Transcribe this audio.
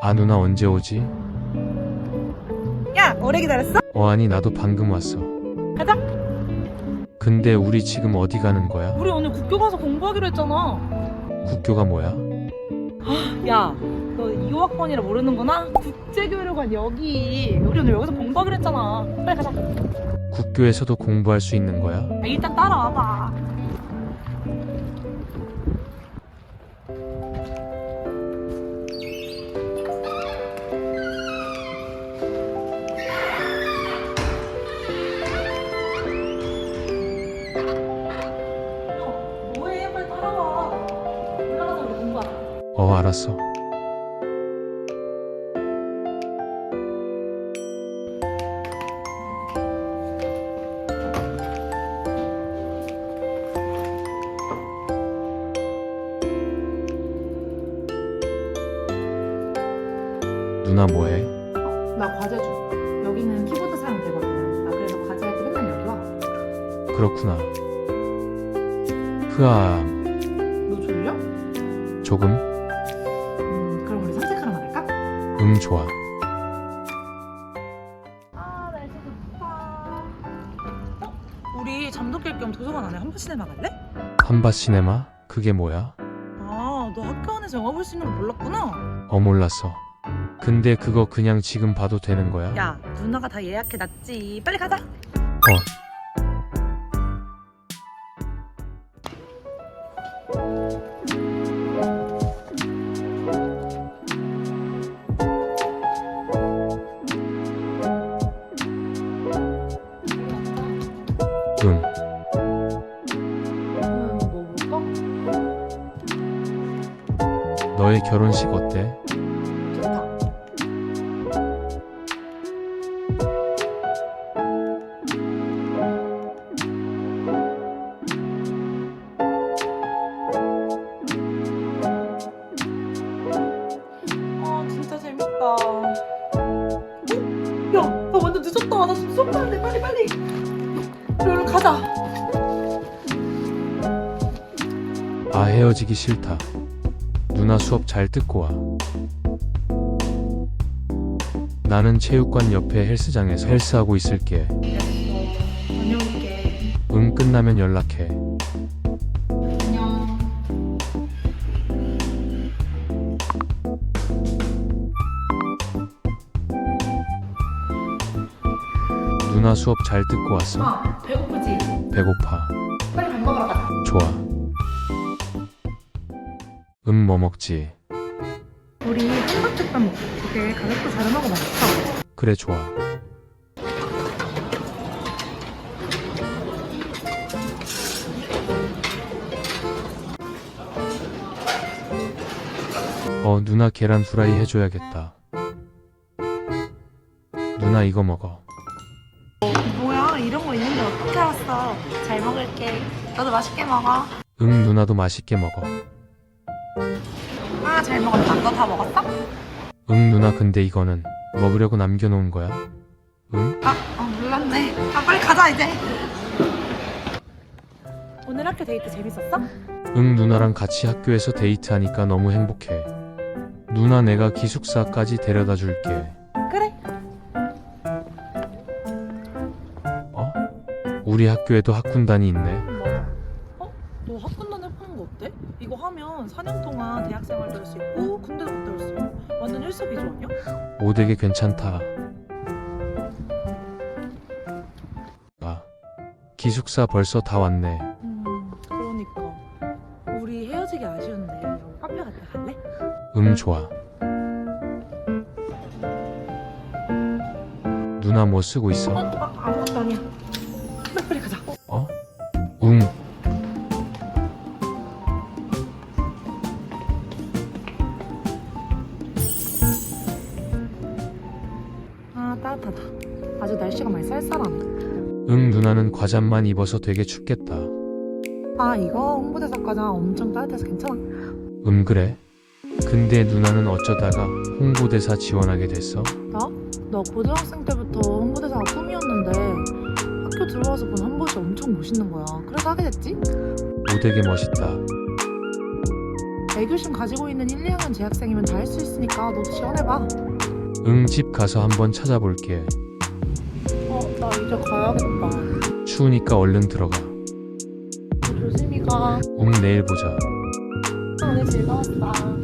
아 누나 언제 오지? 야 오래 기다렸어? 어 아니 나도 방금 왔어. 가자 근데 우리 지금 어디 가는 거야? 우리 오늘 국교 가서 공부하기로 했잖아 국교가 뭐야? 야너 2호학번이라 모르는구나? 국제교류관 여기 우리 오늘 여기서 공부하기로 했잖아 빨리 가자 국교에서도 공부할 수 있는 거야? 아, 일단 따라와봐 알았어. 누나 뭐해? 나 과제 중. 여기는 키보드 사용 되거든. 나 그래서 과제할 때 맨날 여기 와. 그렇구나. 흐아 너 졸려? 조금? 응 좋아. 아 날씨 좋다 어? 우리 잠도 깰 겸 도서관 안에 한번 시네마 갈래? 한바 시네마? 그게 뭐야? 아, 너 학교 안에서 영화 볼 수 있는 거 몰랐구나. 어 몰랐어. 근데 그거 그냥 지금 봐도 되는 거야? 야, 누나가 다 예약해 놨지. 빨리 가자. 응. 볼까? 너의 결혼식 어때? 좋다. 아, 진짜 재밌다. 어? 야, 나 완전 늦었다. 나 지금 수업 가는데 빨리 빨리. 가자. 아 헤어지기 싫다. 누나 수업 잘 듣고 와. 나는 체육관 옆에 헬스장에서 헬스하고 있을게. 다녀올게. 응 끝나면 연락해. 누나 수업 잘 듣고 왔어? 아, 배고프지? 배고파. 빨리 밥 먹으러 가자. 좋아. 음 뭐 먹지? 우리 한박죽밥 먹자. 되게 가격도 저렴하고 맛있어. 그래 좋아. 어 누나 계란 후라이 해줘야겠다. 누나 이거 먹어. 이런 거 있는데 어떻게 알았어? 잘 먹을게. 너도 맛있게 먹어. 응 누나도 맛있게 먹어. 아, 잘 먹었다. 너 다 먹었어? 응 누나 근데 이거는 먹으려고 남겨놓은 거야? 응? 아, 어, 몰랐네. 아, 빨리 가자 이제. 오늘 학교 데이트 재밌었어? 응 누나랑 같이 학교에서 데이트하니까 너무 행복해. 누나 내가 기숙사까지 데려다 줄게. 우리 학교에도 학군단이 있네. 맞아. 어? 너 학군단 해보는 거 어때? 이거 하면 4년 동안 대학생활도 할 수 있고 군대도 갔다 올 수 있고 완전 일석이조 아니야? 오 되게 괜찮다. 아, 기숙사 벌써 다 왔네. 음 그러니까 우리 헤어지기 아쉬운데 카페 갔다 갈래? 음 좋아. 누나 뭐 쓰고 어? 있어? 아, 아무것도 아니야 빨리 빨리 가자 어? 응. 아 따뜻하다 아주 날씨가 많이 쌀쌀하네 응 누나는 과잠만 입어서 되게 춥겠다. 아 이거 홍보대사 과장 엄청 따뜻해서 괜찮아 음 그래? 근데 누나는 어쩌다가 홍보대사 지원하게 됐어? 나 고등학생 때부터 홍보대사가 꿈이었는데 들어와서 본 홍보대 엄청 멋있는 거야 그래서 하게 됐지 오 되게 멋있다. 애교심 가지고 있는 1, 2학년 재학생이면 다 할 수 있으니까 너도 지원해봐. 응, 집 가서 한번 찾아볼게. 어, 나 이제 가야겠다. 추우니까 얼른 들어가. 조심히 가. 응, 내일 보자. 오늘 즐거웠어.